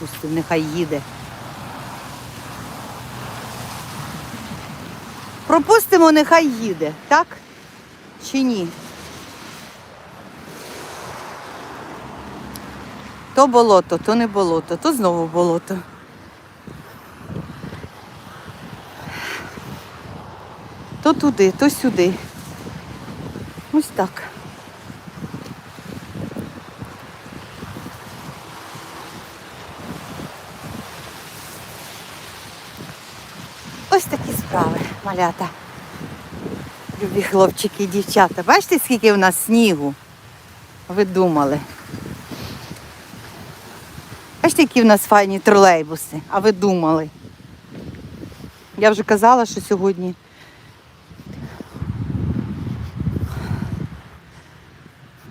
пропустимо, нехай їде. Пропустимо, нехай їде, так? Чи ні? То болото, то не болото, то знову болото. То туди, то сюди. Ось так. Малята. Любі хлопчики і дівчата. Бачите, скільки в нас снігу? Ви думали. Бачите, які в нас файні тролейбуси, а ви думали. Я вже казала, що сьогодні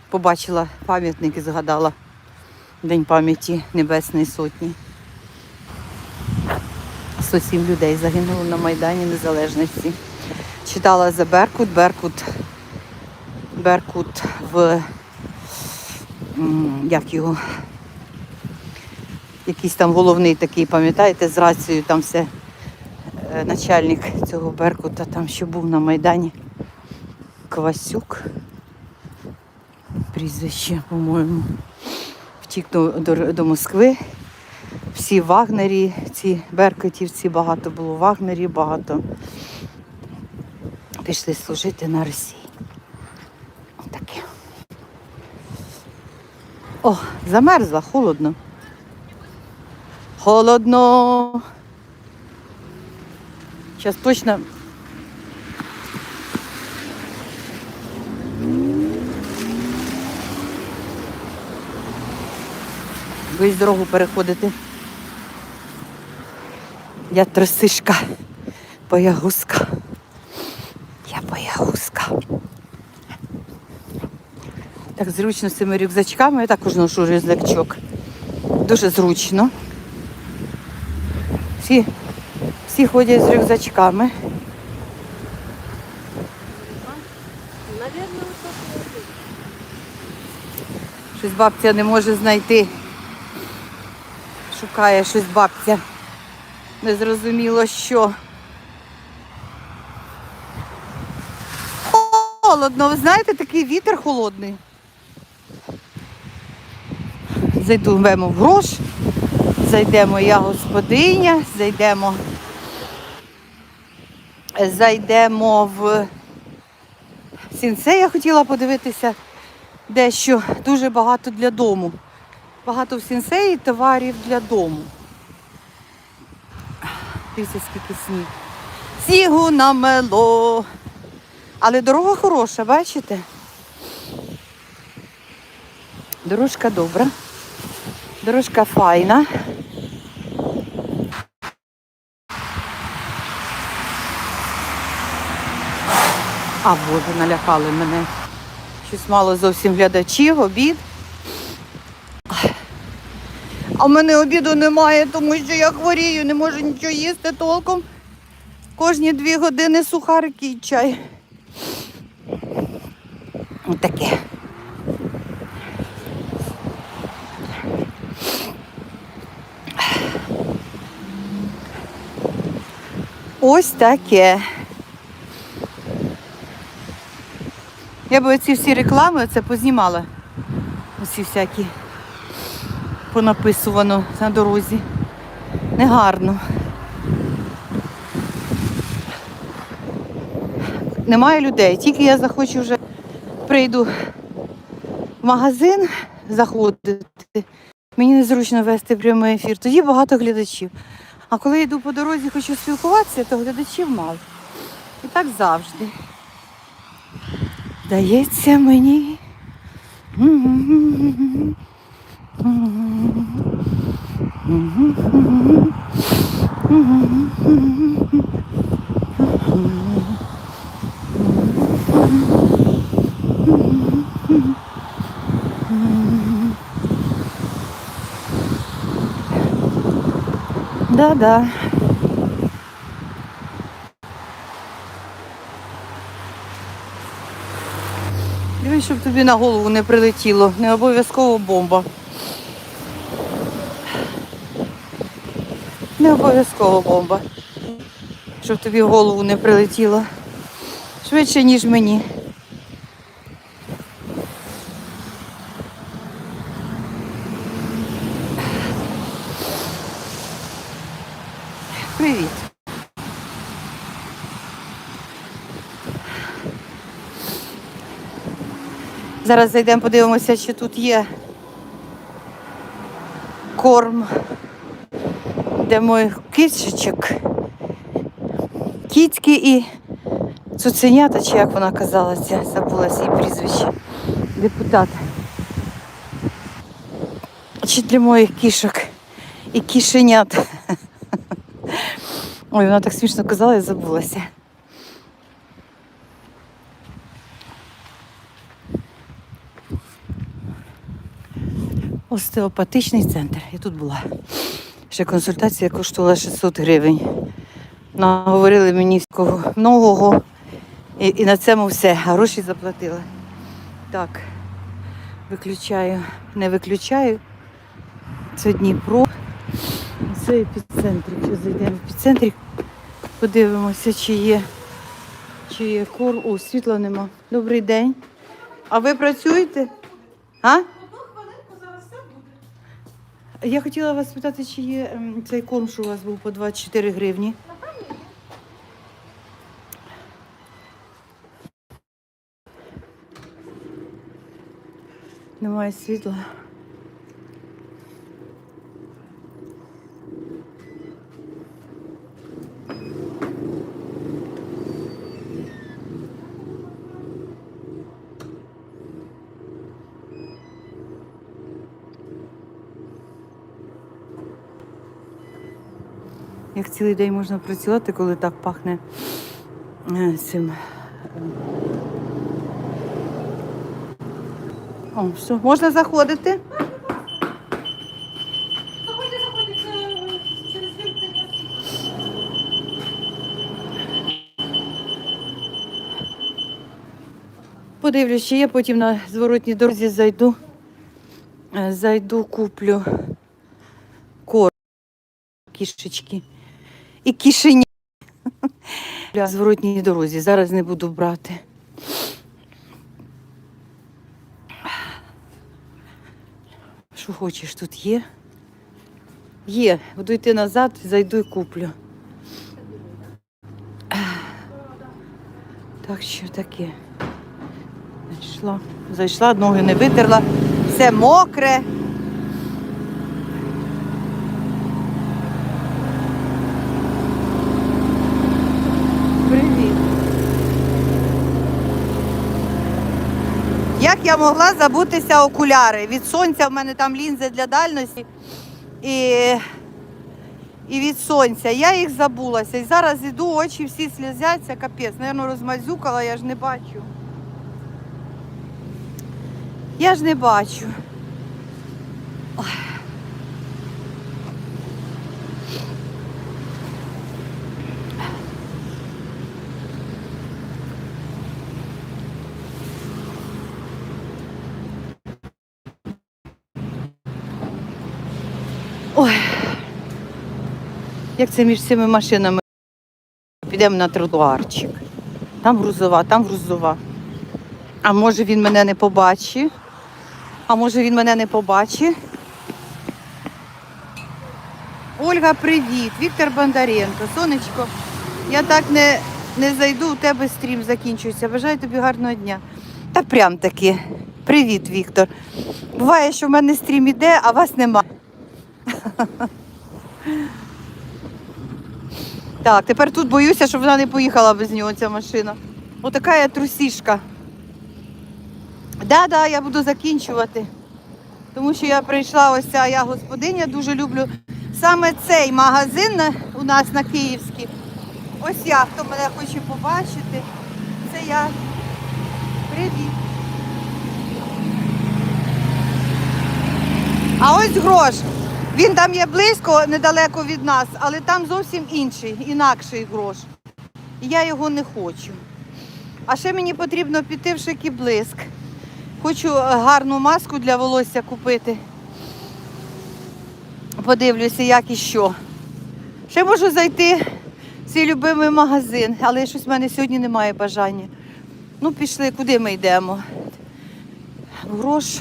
побачила пам'ятник і згадала День пам'яті Небесної Сотні. 107 людей загинуло на Майдані Незалежності. Читала за Беркут, Беркут, Беркут в як його, якийсь там головний такий, пам'ятаєте, з рацією там все е, начальник цього Беркута, там що був на Майдані. Квасюк. Прізвище, по-моєму. Втік до, до, до Москви. Всі вагнері, ці беркутівці, багато було вагнерів, багато пішли служити на Росії. Отаке. О, замерзла, холодно. Холодно. Зараз точно. Ви дорогу переходите. Я тросишка, боягузка. Я боягузка. Так зручно з цими рюкзачками. Я також ношу рюкзачок. Дуже зручно. Всі, всі ходять з рюкзачками. Щось бабця не може знайти. Шукає щось бабця. Незрозуміло що. Холодно, ви знаєте, такий вітер холодний. Зайдемо в грош, зайдемо я господиня, зайдемо. Зайдемо в сінце, я хотіла подивитися дещо дуже багато для дому. Багато в сінсеї товарів для дому. Дивіться, скільки сніг. Снігу намело. Але дорога хороша, бачите? Дорожка добра. Дорожка файна. А, боже, налякали мене. Щось мало зовсім глядачів, обід. А в мене обіду немає, тому що я хворію, не можу нічого їсти толком. Кожні дві години сухарики і чай. Отаке. Ось таке. Я би оці всі реклами оце познімала. Оці всякі понаписувано на дорозі. Негарно. Немає людей. Тільки я захочу вже прийду в магазин заходити. Мені незручно вести прямий ефір. Тоді багато глядачів. А коли йду по дорозі, хочу спілкуватися, то глядачів мало. І так завжди. Здається мені. Да-да. Дивись, щоб тобі на голову не прилетіло. Не обов'язково бомба. Не обов'язково бомба. Щоб тобі в голову не прилетіло. Швидше, ніж мені. Привіт. Зараз зайдемо, подивимося, чи тут є корм для моїх кішечок. Кіцьки і цуценята, чи як вона казалася, забула свій прізвище. Депутат. Чи для моїх кішок і кішенят. Ой, вона так смішно казала, я забулася. Остеопатичний центр. Я тут була. Ще консультація коштувала 600 гривень. Наговорили мені всякого многого. І, і на цьому все. Гроші заплатила. Так, виключаю, не виключаю. Це Дніпро. Це епіцентр. Якщо зайдемо в епіцентрі, подивимося, чи є, чи є кор. О, світла нема. Добрий день. А ви працюєте? А? Я хотіла вас спитати, чи є ем, цей корм, що у вас був по 24 гривні. Немає світла. Як цілий день можна працювати, коли так пахне е, цим. е. О, все, можна заходити? Заходьте, заходьте, це через вимкнення. Подивлюсь, чи є, потім на зворотній дорозі зайду. Е, Зайду, куплю корм кішечки. І кішеня. На зворотній дорозі. Зараз не буду брати. Що хочеш, тут є? Є. Буду йти назад, зайду і куплю. Так що таке. Зайшла, зайшла, ноги не витерла, все мокре. Привіт. Як я могла забутися окуляри? Від сонця в мене там лінзи для дальності і, і від сонця. Я їх забулася. І зараз іду, очі всі сльозяться, капець. Наверно, розмазюкала, я ж не бачу. Я ж не бачу. Ой. Ой. Як це між цими машинами? Підемо на тротуарчик. Там грузова, там грузова. А може він мене не побачить? А може він мене не побачить? Ольга, привіт. Віктор Бондаренко. Сонечко, я так не, не зайду, у тебе стрім закінчується. Бажаю тобі гарного дня. Та прям таки. Привіт, Віктор. Буває, що в мене стрім іде, а вас нема. Так, тепер тут боюся, щоб вона не поїхала без нього, ця машина. Отака я трусішка. Да, да, я буду закінчувати. Тому що я прийшла ось ця я господиня, дуже люблю саме цей магазин у нас на Київській. Ось я, хто мене хоче побачити. Це я. Привіт. А ось грош. Він там є близько, недалеко від нас, але там зовсім інший, інакший грош. Я його не хочу. А ще мені потрібно піти в шик блиск. Хочу е, гарну маску для волосся купити. Подивлюся, як і що. Ще можу зайти в свій любимий магазин, але щось в мене сьогодні немає бажання. Ну, пішли, куди ми йдемо? В грош.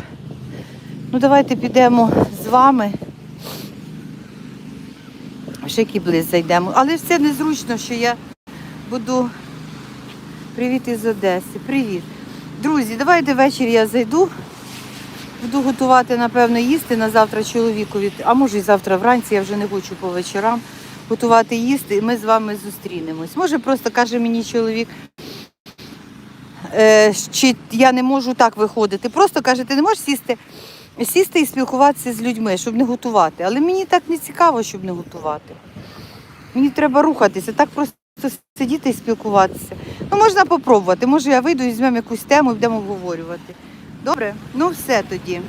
Ну, давайте підемо з вами. Ще кіблис зайдемо. Але все незручно, що я буду. Привіт із Одеси. Привіт. Друзі, давайте ввечері я зайду. Буду готувати, напевно, їсти на завтра чоловікові, а може і завтра вранці, я вже не хочу по вечорам готувати їсти, і ми з вами зустрінемось. Може, просто каже мені чоловік, е, чи я не можу так виходити. Просто каже, ти не можеш сісти, сісти і спілкуватися з людьми, щоб не готувати. Але мені так не цікаво, щоб не готувати. Мені треба рухатися, так просто сидіти і спілкуватися. Ну, можна попробувати. Може, я вийду і візьмемо якусь тему і будемо обговорювати. Добре? Ну все тоді.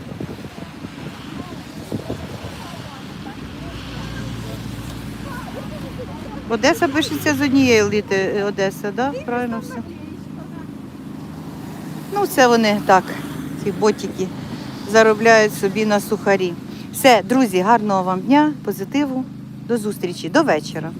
Одеса пишеться з однієї літи Одеса, да? Правильно все. Ну, це вони так, ці ботики заробляють собі на сухарі. Все, друзі, гарного вам дня, позитиву. До зустрічі, до вечора.